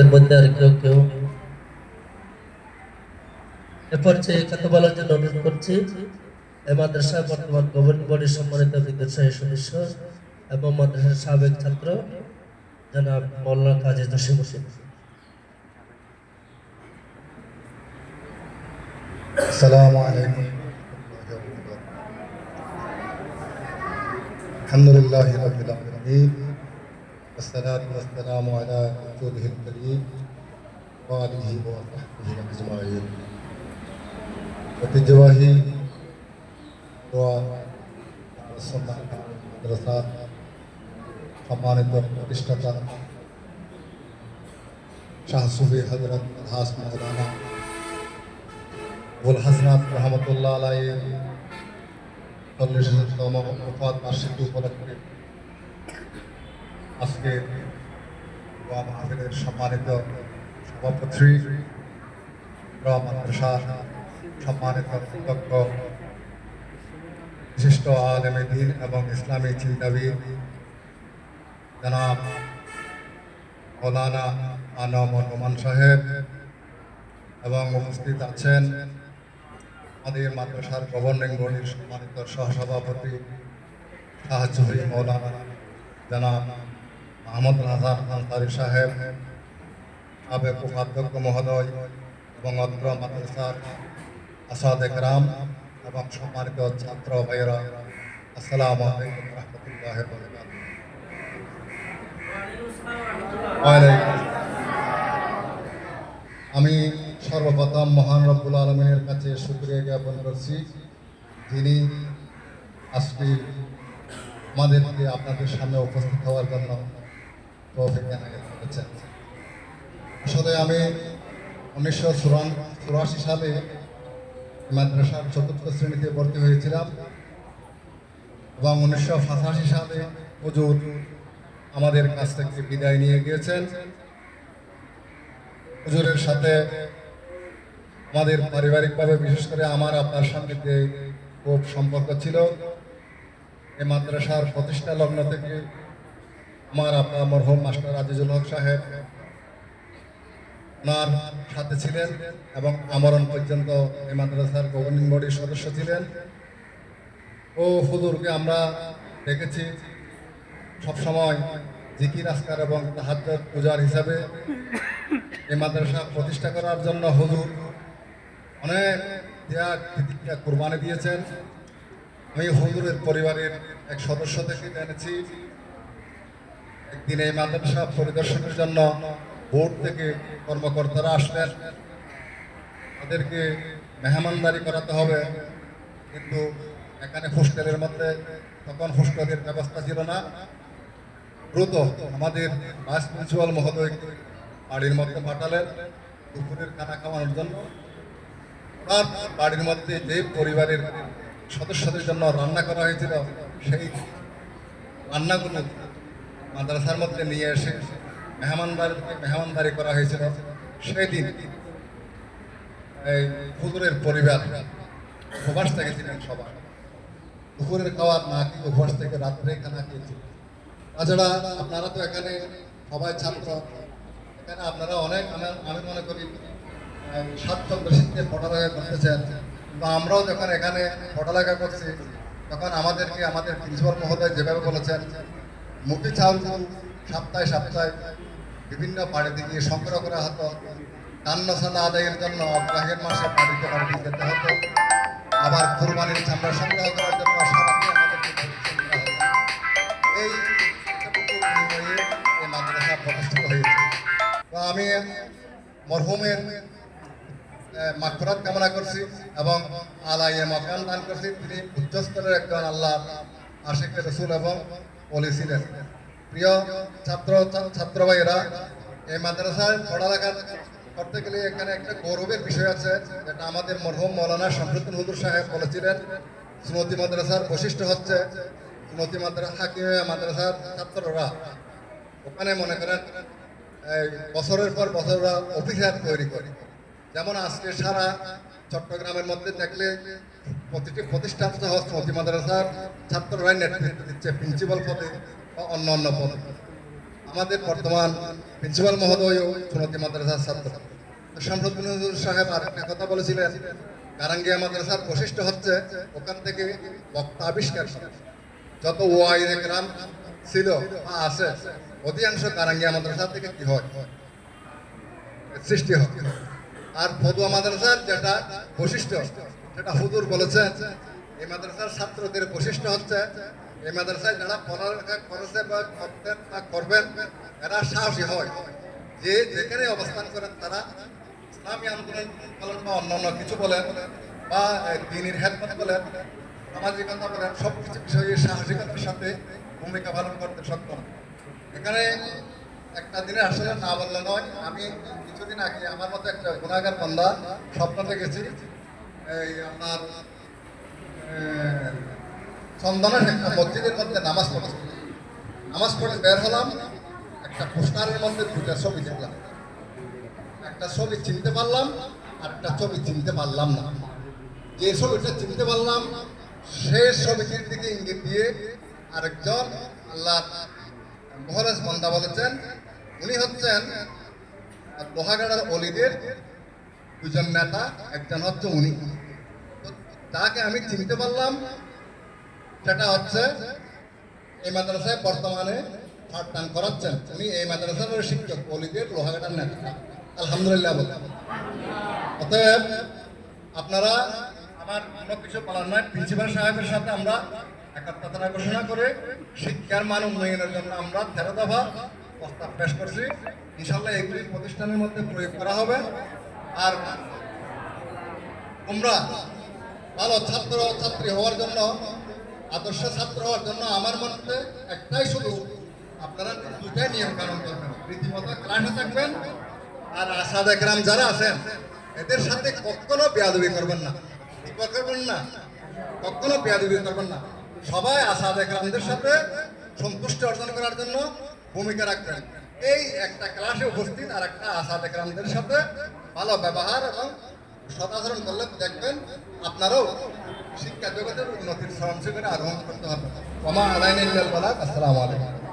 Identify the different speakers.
Speaker 1: এর মধ্যে আর কেউ কেউ এ পর্যায়ে কথা বলার জন্য অনুরোধ করছি এই মাদ্রাসা বর্তমান গভর্নিং বডির সম্মানিত বিদ্যাসাহী সদস্য এবং মাদ্রাসার সাবেক ছাত্র জনাব মৌলানা কাজী জসিম হোসেন
Speaker 2: السلام عليكم الحمد لله رب العالمين والصلاة والسلام على رسوله الكريم وآله وصحبه أجمعين ঐতিহ্যবাহী দোয়া সন্ন্যাহ মাদ্রাসা সম্মানিত প্রতিষ্ঠাতা শাহ সুফি হজরত হাস মৌলানা আবুল হাসনাত রহমতুল্লাহ আলাইয়ের চল্লিশতম ওফাত বার্ষিকী উপলক্ষে আজকে মাহফিলের সম্মানিত সভাপতি সম্মানিত অধ্যক্ষ, বিশিষ্ট আলেমে দিন এবং ইসলামী চিন্তাবিদ জনাব মৌলানা আনম নোমান সাহেব এবং উপস্থিত আছেন আমাদের মাদ্রাসার গভর্নিং বডির সম্মানিত সহসভাপতি সাহায্যী মৌলানা জনাব মাহমুদ হাসান আনসারি সাহেব, সাবেক উপাধ্যক্ষ মহোদয় এবং অত্র মাদ্রাসার আসাদ একরাম এবং সম্মানিত ছাত্র ভাইয়েরা, আসসালামু আলাইকুম রহমতুল্লাহ আমি সর্বপ্রথম মহান রব্বুল আলমিনের কাছে শুক্রিয়া জ্ঞাপন করছি, যিনি আজকে আমাদেরকে আপনাদের সামনে উপস্থিত হওয়ার জন্য করেছেন আসলে আমি উনিশশো চুরাশি সালে মাদ্রাসার চতুর্থ শ্রেণীতে ভর্তি হয়েছিলাম এবং উনিশশো সাতাশি সালে হুজুর আমাদের কাছ থেকে বিদায় নিয়ে গিয়েছেন। হুজুরের সাথে আমাদের পারিবারিকভাবে, বিশেষ করে আমার আপনার সঙ্গে খুব সম্পর্ক ছিল। এই মাদ্রাসার প্রতিষ্ঠা লগ্ন থেকে আমার আপনার মরহুম মাস্টার আজিজুল হক সাহেব ওনার সাথে ছিলেন এবং আমরণ পর্যন্ত এই মাদ্রাসার গভর্নিং বডির সদস্য ছিলেন। ও হুজুরকে আমরা দেখেছি সবসময় জিকির আসকার এবং তাহাজ্জুদ পূজার হিসাবে এই মাদ্রাসা প্রতিষ্ঠা করার জন্য হুজুর অনেক ত্যাগ প্রতিজ্ঞা কোরবানি দিয়েছেন। আমি হুজুরের পরিবারের এক সদস্য থেকে জেনেছি। একদিন এই মাদ্রাসা পরিদর্শনের জন্য বোর্ড থেকে কর্মকর্তারা আসলেন। তাদেরকে মেহমানদারি করাতে হবে, কিন্তু এখানে হোস্টেলের মধ্যে তখন হোস্টেলের ব্যবস্থা ছিল না। দ্রুত আমাদের ভাইস প্রিন্সিপাল মহোদয় বাড়ির মধ্যে পাঠালেন দুপুরের খানা খাওয়ানোর জন্য। বাড়ির মধ্যে যে পরিবারের সদস্যদের জন্য রান্না করা হয়েছিল, সেই রান্নাগুলো মাদ্রাসার মধ্যে নিয়ে এসে মেহমানদারি মেহমানদারি করা হয়েছিল। সেই দিন এই হুজুরের পরিবার উপবাস থেকেছিলেন সবাই। দুপুরের খাওয়ার না কি উপবাস থেকে রাত্রে খানা খেয়েছিল? তাছাড়া আপনারা তো এখানে সবাই ছাত্র। এখানে আপনারা অনেক আমি- মনে করি আহ, স্বাচ্ছন্দ্য শীতে পড়ালেখা করতেছেন। বা আমরাও যখন এখানে পড়ালেখা করছি তখন আমাদেরকে আমাদের প্রিন্সিপাল মহোদয় যেভাবে বলেছেন মুখি চাউল সপ্তাহে সপ্তাহে বিভিন্ন বাড়িতে গিয়ে সংগ্রহ করা হতো। কান্নসানা আদায়ের জন্য অগ্রাহের মাসে বাড়িতে বাড়িতে যেতে হতো। আবার কুরবানির চামড়া সংগ্রহ করার জন্য এই এই হয়েছে। তো আমি মরহুমের মাকফরাত কামনা করছি এবং আলাইয়ে মকান দান করছি। তিনি উচ্চস্তরের একজন আল্লাহ আশিক রসুল এবং অলি ছিলেন প্রিয় ছাত্র ছাত্র ভাইয়েরা এই মাদ্রাসায় পড়ালেখা করতে গেলে এখানে একটা গৌরবের বিষয় আছে, যেটা আমাদের মরহুম মৌলানা শমসুদ্দিন হুজুর সাহেব বলেছিলেন, সুনতি মাদ্রাসার বৈশিষ্ট্য হচ্ছে সুনতি মাদ্রাসা হাকিমে মাদ্রাসার ছাত্ররা। ওখানে মনে করেন, এই বছরের পর বছররা অফিসার তৈরি করে। যেমন আজকে সারা চট্টগ্রামের মধ্যে দেখলে প্রতিটি প্রতিষ্ঠান সহ স্মৃতি মাদ্রাসার ছাত্ররাই নেতৃত্ব দিচ্ছে প্রিন্সিপাল পদে বা অন্য অন্য পদে। আমাদের বর্তমান প্রিন্সিপাল মহোদয় সুনতি মাদ্রাসার ছাত্র। তো শামসুদ নজরুল সাহেব আর একটা কথা বলেছিলেন, কারাঙ্গিয়া মাদ্রাসার বৈশিষ্ট্য হচ্ছে ওখান থেকে বক্তা আবিষ্কার করা। যত ওয়াইদ গ্রাম ছিল বা আছে, অধিকাংশ কারাঙ্গিয়া মাদ্রাসা থেকে কি হয়? সৃষ্টি হয়। আর ফতুয়া মাদ্রাসার যেটা বৈশিষ্ট্য সেটা হুজুর বলেছেন, এই মাদ্রাসার ছাত্রদের বৈশিষ্ট্য হচ্ছে, এই মাদ্রাসায় যারা পড়ালেখা করেছে বা করতেন বা করবেন, এরা সাহসী হয়। যে যেখানে অবস্থান করেন তারা ইসলামী আন্দোলন পালন বা অন্যান্য কিছু বলেন বা দিনের হেদমত বলেন সামাজিকতা বলেন সব কিছু বিষয়ে সাহসিকতার সাথে ভূমিকা পালন করতে সক্ষম। এখানে একটা দিনে আসলে না বললে নয়। আমি কিছুদিন আগে আমার মতো একটা গুণাগার বান্দা স্বপ্ন দেখেছি এই আপনার চন্দনের একটা মসজিদের মধ্যে নামাজ পড়েছি নামাজ পড়ে বের হলাম, একটা পোস্টারের মধ্যে দুটা ছবি দেখলাম। একটা ছবি চিনতে পারলাম, আর একটা ছবি চিনতে পারলাম না। যে ছবিটা চিনতে পারলাম, সে ছবিটির দিকে ইঙ্গিত দিয়ে আরেকজন আল্লাহ মহারাজ বন্দা বলেছেন উনি হচ্ছেন লোহাগাড়ার অলিদের দুজন নেতা, একজন হচ্ছে উনি। তাকে আমি চিনতে পারলাম, সেটা হচ্ছে এই মাদ্রাসায় বর্তমানে পাঠদান করাচ্ছেন। উনি এই মাদ্রাসার শিক্ষক, অলিদের লোহাগাড়ার নেতা। আলহামদুলিল্লাহ বললাম অতএব আপনারা আমার কোনো কিছু বলার নয়। প্রিন্সিপাল সাহেবের সাথে আমরা একাত্মতা ঘোষণা করে শিক্ষার মান উন্নয়নের জন্য আমরা তেরো দফা প্রস্তাব পেশ করছি। ইনশাল্লাহ এগুলি প্রতিষ্ঠানের মধ্যে প্রয়োগ করা হবে। আর তোমরা ভালো ছাত্র ছাত্রী হওয়ার জন্য, আদর্শ ছাত্র হওয়ার জন্য আমার মধ্যে একটাই শুধু আপনারা দুটাই নিয়ম কানুন করবেন। রীতিমতো ক্লাসে থাকবেন। আর আসাদ একরাম যারা আছেন, এদের সাথে কখনো বেয়াদবি করবেন না। করবেন না, কখনো বেয়াদবি করবেন না। সবাই আসাদ একরামদের সাথে সন্তুষ্টি অর্জন করার জন্য ভূমিকা রাখবেন। এই একটা ক্লাসে উপস্থিত আর একটা আশা একরামদের সাথে ভালো ব্যবহার এবং সদাচরণ করলে দেখবেন আপনারাও শিক্ষা জগতের উন্নতির সরঞ্চি করে আরোহণ করতে হবে। আমার আলাইন আসসালামু আলাইকুম।